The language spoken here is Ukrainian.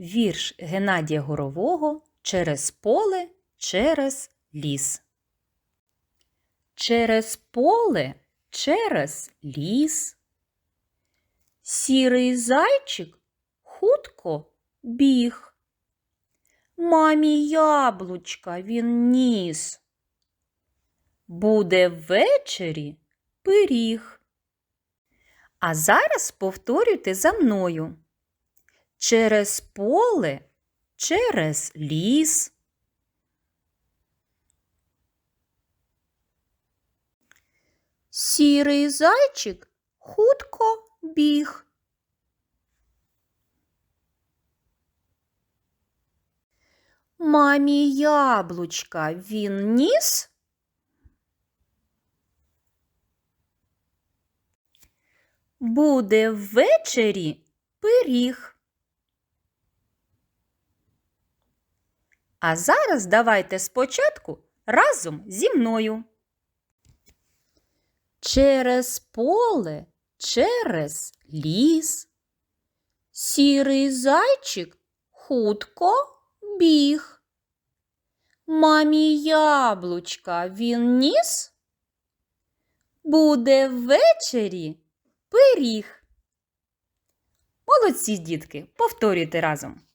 Вірш Геннадія Горового Через поле, через ліс. Через поле, через ліс. Сірий зайчик хутко біг. Мамі яблучка він ніс. Буде ввечері пиріг. А зараз повторюйте за мною. Через поле, через ліс. Сірий зайчик хутко біг. Мамі яблучка він ніс. Буде ввечері пиріг. А зараз давайте спочатку разом зі мною. Через поле, через ліс. Сірий зайчик хутко біг. Мамі яблучка він ніс. Буде ввечері пиріг. Молодці, дітки, повторюйте разом.